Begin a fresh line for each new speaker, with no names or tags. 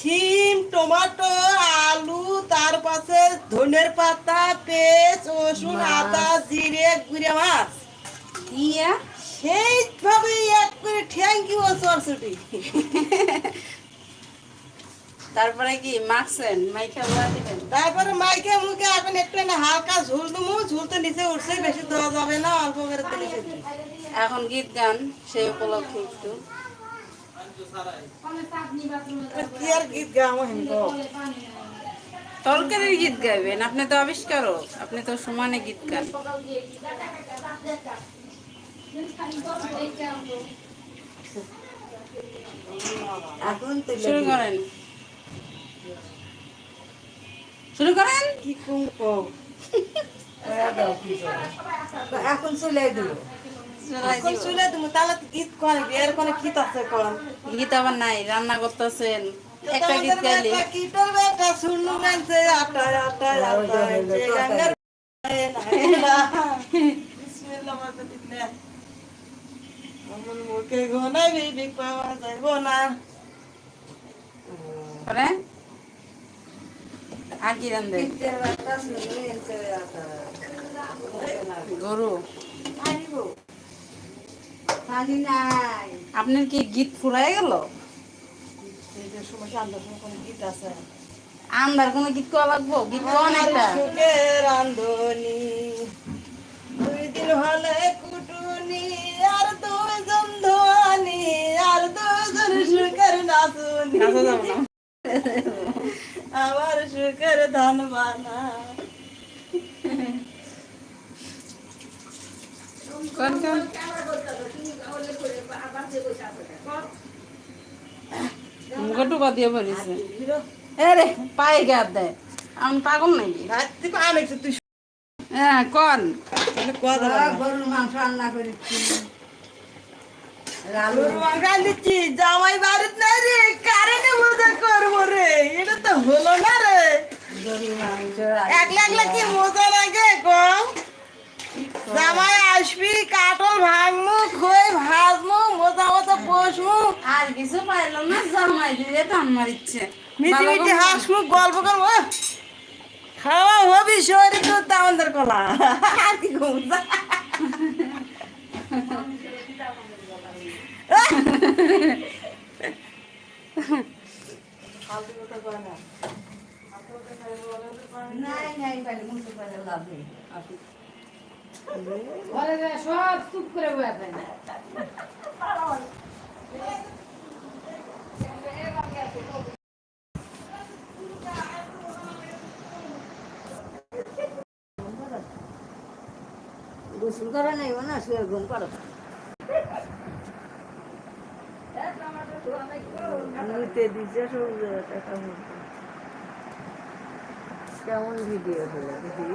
সিম tomato আলু তার পাশে ধনের পাতা পেঁয়াজ রসুন আদা জিরে গুঁড়ে মাছ।
দিয়া?
সেইভাবে এক করে থ্যাংক ইউ সরস্বতী
তারপরে কি মাখছেন? বলা দিবেন?
তারপরে মাইকে মুখে এখন একটু না হালকা ঝুল দেবো। ঝুলতে নিচে উঠছে বেশি দেওয়া যাবে না অল্প করে।
এখন গীত গান সেই উপলক্ষে একটু।
কি আর গীত গাওয়া হেনবো
তরকারির গীত গাইবেন? আপনি তো আবিষ্কারক আপনি তো সমানে গীত গান শুরু করেন। শুরু করেন?
কি কুম এখন চলে দিব গীত করে এর কোনো গীত আছে কোন
গীত আবার নাই রান্না করতেছেন। একটা গীত গাইলে
মুখে গোনা বিবি পাওয়া যাইব না।
আর কি রান্ধে গরু। আপনার কি গীত ফুরাই গেল?
সময় কোনো গীত আছে?
আমার কোনো গীত কোয়া লাগবো? গীত
রান্ধনি দুই দিন হলে কুটুনি আর দুজন ধোয়ানি আর দুজন সুখের নাচুনি।
নাচা
আমার সুখের ধান বানা।
কোন কোন? মুখে টুকা দিয়ে পড়েছে এরে পায়ে গাত দেয় আমি পাগল নাকি?
তুই আনেছি তুই
হ্যাঁ কন।
গরুর মাংস রান্না করেছি।
দিচ্ছি জামাই বাড়িতে নাই রে কারেন্টে মজা করব রে। এটা তো হলো না রে।
মাংস
একলা একলা কি
আর কিছু পাইলাম না জামাই দিয়ে টান মারিচ্ছে।
মিটি মিটি গল্প করব আহ! খাওয়া হবি শরীর তো তামন্দার কলা। আর কি ঘুমতা
সব চুপ করে বয়ে
গোসল করা নেই না শুয়ে ঘুম করো
কেমন ভিডিও হলো দেখি?